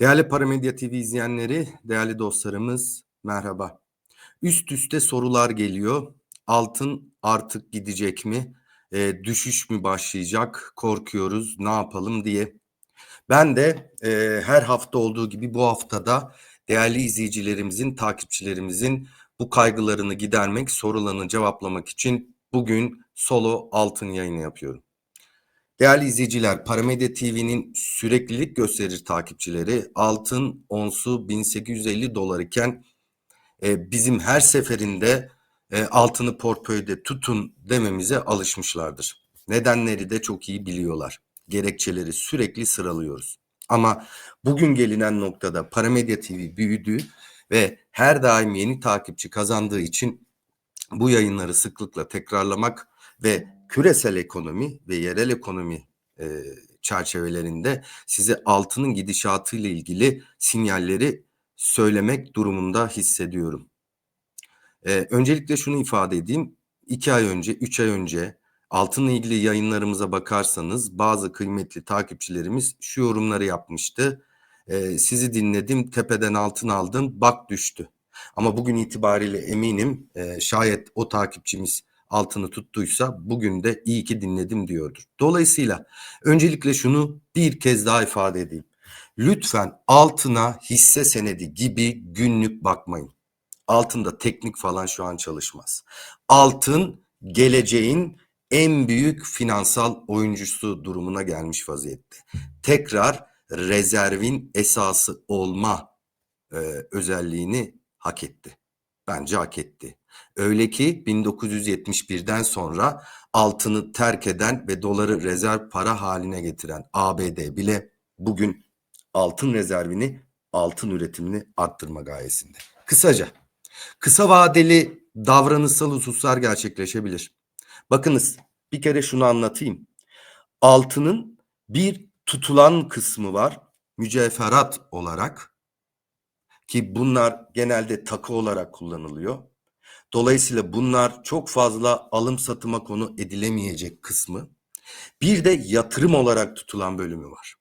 Değerli Paramedya TV izleyenleri, değerli dostlarımız merhaba. Üst üste sorular geliyor. Altın artık gidecek mi? E, düşüş mü başlayacak? Korkuyoruz. Ne yapalım diye. Ben de e, her hafta olduğu gibi bu haftada değerli izleyicilerimizin, takipçilerimizin bu kaygılarını gidermek, sorularını cevaplamak için bugün solo altın yayını yapıyorum. Değerli izleyiciler, Paramedya TV'nin süreklilik gösterir takipçileri altın onsu 1850 dolar iken e, bizim her seferinde e, altını portföyde tutun dememize alışmışlardır. Nedenleri de çok iyi biliyorlar. Gerekçeleri sürekli sıralıyoruz. Ama bugün gelinen noktada Paramedya TV büyüdü ve her daim yeni takipçi kazandığı için bu yayınları sıklıkla tekrarlamak ve küresel ekonomi ve yerel ekonomi e, çerçevelerinde size altının gidişatı ile ilgili sinyalleri söylemek durumunda hissediyorum. E, öncelikle şunu ifade edeyim. İki ay önce, üç ay önce altınla ilgili yayınlarımıza bakarsanız bazı kıymetli takipçilerimiz şu yorumları yapmıştı. E, sizi dinledim, tepeden altın aldım, bak düştü. Ama bugün itibariyle eminim e, şayet o takipçimiz altını tuttuysa bugün de iyi ki dinledim diyordur. Dolayısıyla öncelikle şunu bir kez daha ifade edeyim. Lütfen altına hisse senedi gibi günlük bakmayın. Altında teknik falan şu an çalışmaz. Altın geleceğin en büyük finansal oyuncusu durumuna gelmiş vaziyette. Tekrar rezervin esası olma e, özelliğini hak etti. Bence hak etti. Öyle ki 1971'den sonra altını terk eden ve doları rezerv para haline getiren ABD bile bugün altın rezervini, altın üretimini arttırma gayesinde. Kısaca kısa vadeli davranışsal hususlar gerçekleşebilir. Bakınız bir kere şunu anlatayım. Altının bir tutulan kısmı var mücevherat olarak ki bunlar genelde takı olarak kullanılıyor. Dolayısıyla bunlar çok fazla alım satıma konu edilemeyecek kısmı. Bir de yatırım olarak tutulan bölümü var.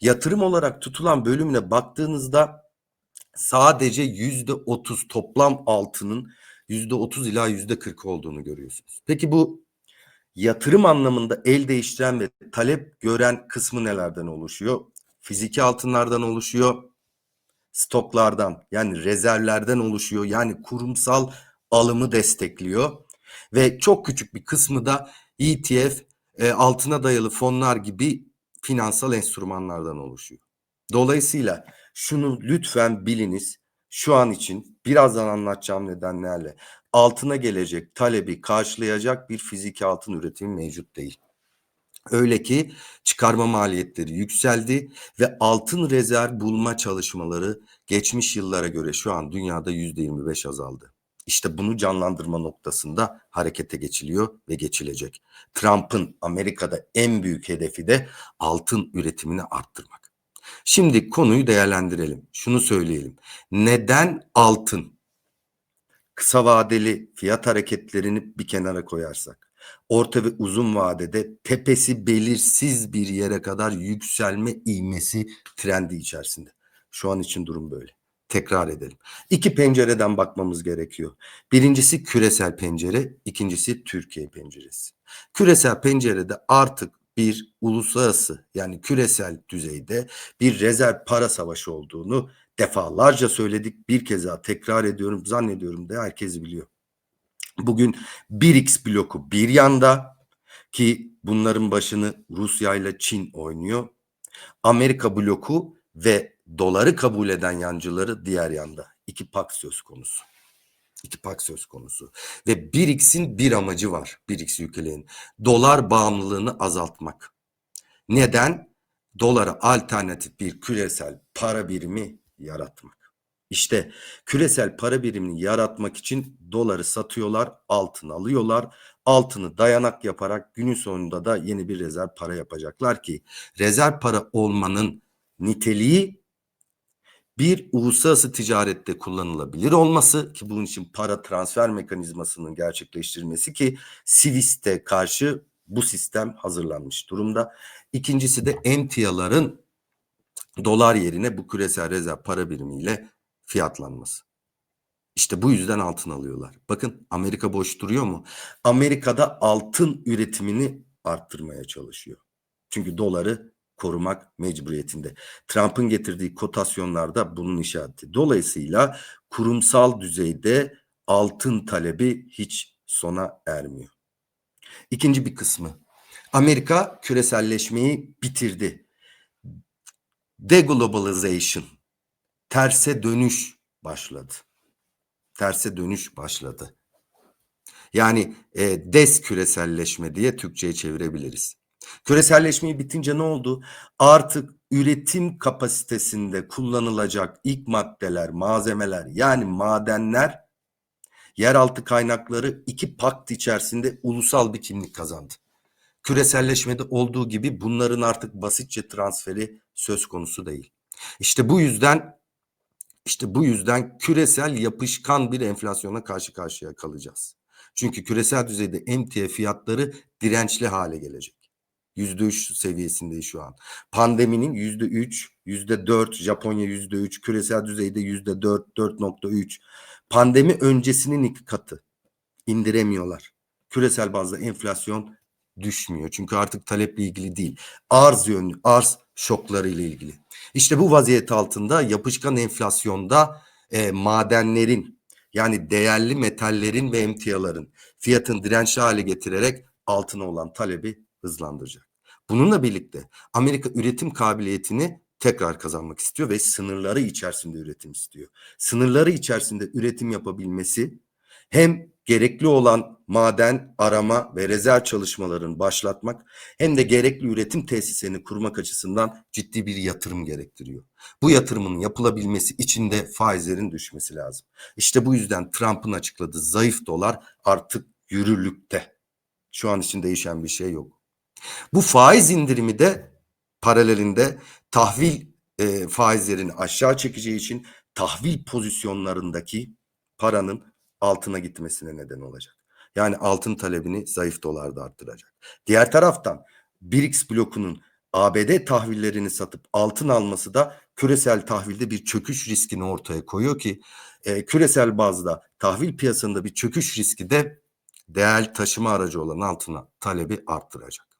Yatırım olarak tutulan bölümüne baktığınızda sadece yüzde otuz toplam altının yüzde otuz ila yüzde kırk olduğunu görüyorsunuz. Peki bu yatırım anlamında el değiştiren ve talep gören kısmı nelerden oluşuyor? Fiziki altınlardan oluşuyor, stoklardan yani rezervlerden oluşuyor. Yani kurumsal alımı destekliyor ve çok küçük bir kısmı da ETF, e, altına dayalı fonlar gibi finansal enstrümanlardan oluşuyor. Dolayısıyla şunu lütfen biliniz. Şu an için birazdan anlatacağım nedenlerle altına gelecek talebi karşılayacak bir fiziki altın üretimi mevcut değil. Öyle ki çıkarma maliyetleri yükseldi ve altın rezerv bulma çalışmaları geçmiş yıllara göre şu an dünyada yüzde 25 azaldı. İşte bunu canlandırma noktasında harekete geçiliyor ve geçilecek. Trump'ın Amerika'da en büyük hedefi de altın üretimini arttırmak. Şimdi konuyu değerlendirelim. Şunu söyleyelim. Neden altın? Kısa vadeli fiyat hareketlerini bir kenara koyarsak orta ve uzun vadede tepesi belirsiz bir yere kadar yükselme ivmesi trendi içerisinde. Şu an için durum böyle. Tekrar edelim. İki pencereden bakmamız gerekiyor. Birincisi küresel pencere, ikincisi Türkiye penceresi. Küresel pencerede artık bir uluslararası yani küresel düzeyde bir rezerv para savaşı olduğunu defalarca söyledik. Bir kez daha tekrar ediyorum. Zannediyorum da herkes biliyor. Bugün 1X bloku bir yanda ki bunların başını Rusya ile Çin oynuyor. Amerika bloku ve doları kabul eden yancıları diğer yanda. İki pak söz konusu. İki pak söz konusu. Ve 1X'in bir amacı var. 1X ülkelerin. Dolar bağımlılığını azaltmak. Neden? Dolara alternatif bir küresel para birimi yaratmak. İşte küresel para birimini yaratmak için doları satıyorlar, altın alıyorlar. Altını dayanak yaparak günün sonunda da yeni bir rezerv para yapacaklar ki rezerv para olmanın niteliği bir uluslararası ticarette kullanılabilir olması ki bunun için para transfer mekanizmasının gerçekleştirilmesi ki Swift'e karşı bu sistem hazırlanmış durumda. İkincisi de emtiaların dolar yerine bu küresel rezerv para birimiyle fiyatlanması. İşte bu yüzden altın alıyorlar. Bakın Amerika boş duruyor mu? Amerika'da altın üretimini arttırmaya çalışıyor. Çünkü doları korumak mecburiyetinde. Trump'ın getirdiği kotasyonlarda bunun işareti. Dolayısıyla kurumsal düzeyde altın talebi hiç sona ermiyor. İkinci bir kısmı. Amerika küreselleşmeyi bitirdi. Deglobalization, terse dönüş başladı. Terse dönüş başladı. Yani e, des küreselleşme diye Türkçe'ye çevirebiliriz. Küreselleşmeyi bitince ne oldu? Artık üretim kapasitesinde kullanılacak ilk maddeler, malzemeler yani madenler yeraltı kaynakları iki pakt içerisinde ulusal bir kimlik kazandı. Küreselleşmede olduğu gibi bunların artık basitçe transferi söz konusu değil. İşte bu yüzden işte bu yüzden küresel yapışkan bir enflasyona karşı karşıya kalacağız. Çünkü küresel düzeyde emtia fiyatları dirençli hale gelecek. Yüzde üç seviyesindeyiz şu an. Pandeminin yüzde üç, yüzde dört, Japonya yüzde üç, küresel düzeyde yüzde dört, dört nokta üç. Pandemi öncesinin iki katı. İndiremiyorlar. Küresel bazda enflasyon düşmüyor. Çünkü artık taleple ilgili değil. Arz yönlü, arz şokları ile ilgili. İşte bu vaziyet altında yapışkan enflasyonda e, madenlerin yani değerli metallerin ve emtiaların fiyatın dirençli hale getirerek altına olan talebi hızlandıracak. Bununla birlikte Amerika üretim kabiliyetini tekrar kazanmak istiyor ve sınırları içerisinde üretim istiyor. Sınırları içerisinde üretim yapabilmesi hem gerekli olan maden arama ve rezerv çalışmalarını başlatmak hem de gerekli üretim tesislerini kurmak açısından ciddi bir yatırım gerektiriyor. Bu yatırımın yapılabilmesi için de faizlerin düşmesi lazım. İşte bu yüzden Trump'ın açıkladığı zayıf dolar artık yürürlükte. Şu an için değişen bir şey yok. Bu faiz indirimi de paralelinde tahvil e, faizlerini aşağı çekeceği için tahvil pozisyonlarındaki paranın altına gitmesine neden olacak. Yani altın talebini zayıf dolarda arttıracak. Diğer taraftan BRICS blokunun ABD tahvillerini satıp altın alması da küresel tahvilde bir çöküş riskini ortaya koyuyor ki e, küresel bazda tahvil piyasasında bir çöküş riski de değer taşıma aracı olan altına talebi arttıracak.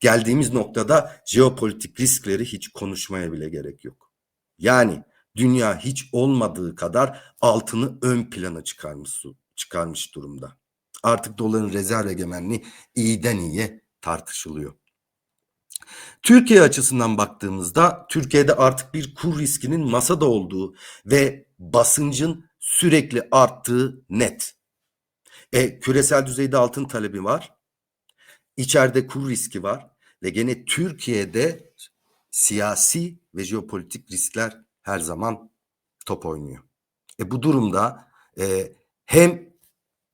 Geldiğimiz noktada jeopolitik riskleri hiç konuşmaya bile gerek yok. Yani dünya hiç olmadığı kadar altını ön plana çıkarmış, çıkarmış durumda. Artık doların rezerv egemenliği iyiden iyiye tartışılıyor. Türkiye açısından baktığımızda Türkiye'de artık bir kur riskinin masada olduğu ve basıncın sürekli arttığı net. E, küresel düzeyde altın talebi var. İçeride kur riski var ve gene Türkiye'de siyasi ve jeopolitik riskler her zaman top oynuyor. E bu durumda e, hem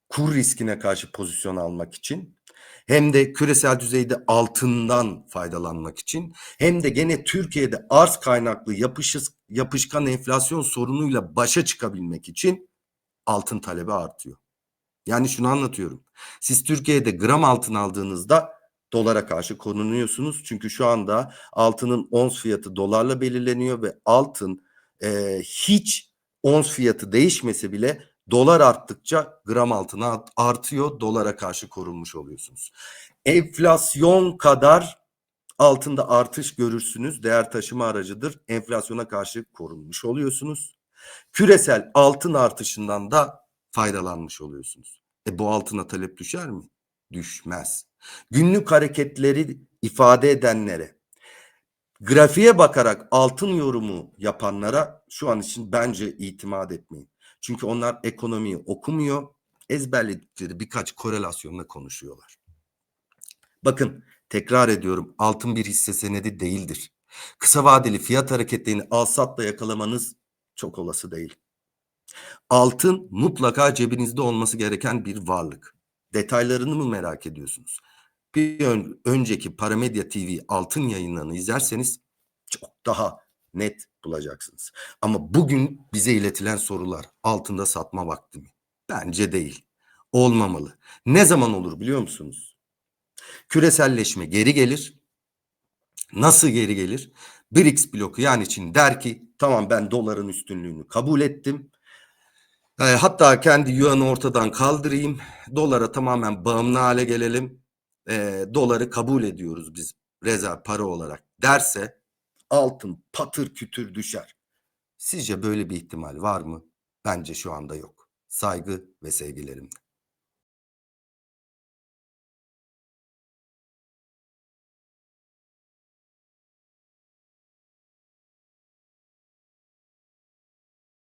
kur riskine karşı pozisyon almak için hem de küresel düzeyde altından faydalanmak için hem de gene Türkiye'de arz kaynaklı yapışız, yapışkan enflasyon sorunuyla başa çıkabilmek için altın talebi artıyor. Yani şunu anlatıyorum. Siz Türkiye'de gram altın aldığınızda dolara karşı konunuyorsunuz. Çünkü şu anda altının ons fiyatı dolarla belirleniyor ve altın e, hiç ons fiyatı değişmese bile dolar arttıkça gram altına artıyor. Dolara karşı korunmuş oluyorsunuz. Enflasyon kadar altında artış görürsünüz. Değer taşıma aracıdır. Enflasyona karşı korunmuş oluyorsunuz. Küresel altın artışından da faydalanmış oluyorsunuz. E bu altına talep düşer mi? Düşmez. Günlük hareketleri ifade edenlere, grafiğe bakarak altın yorumu yapanlara şu an için bence itimat etmeyin. Çünkü onlar ekonomiyi okumuyor, ezberledikleri birkaç korelasyonla konuşuyorlar. Bakın tekrar ediyorum altın bir hisse senedi değildir. Kısa vadeli fiyat hareketlerini al satla yakalamanız çok olası değil. Altın mutlaka cebinizde olması gereken bir varlık. Detaylarını mı merak ediyorsunuz? Bir ön, önceki Paramedya TV altın yayınlarını izlerseniz çok daha net bulacaksınız. Ama bugün bize iletilen sorular altında satma vakti mi? Bence değil. Olmamalı. Ne zaman olur biliyor musunuz? Küreselleşme geri gelir. Nasıl geri gelir? BRICS bloku yani Çin der ki tamam ben doların üstünlüğünü kabul ettim. E, hatta kendi yuanı ortadan kaldırayım. Dolara tamamen bağımlı hale gelelim. E, doları kabul ediyoruz biz rezerv para olarak derse altın patır kütür düşer. Sizce böyle bir ihtimal var mı? Bence şu anda yok. Saygı ve sevgilerimle.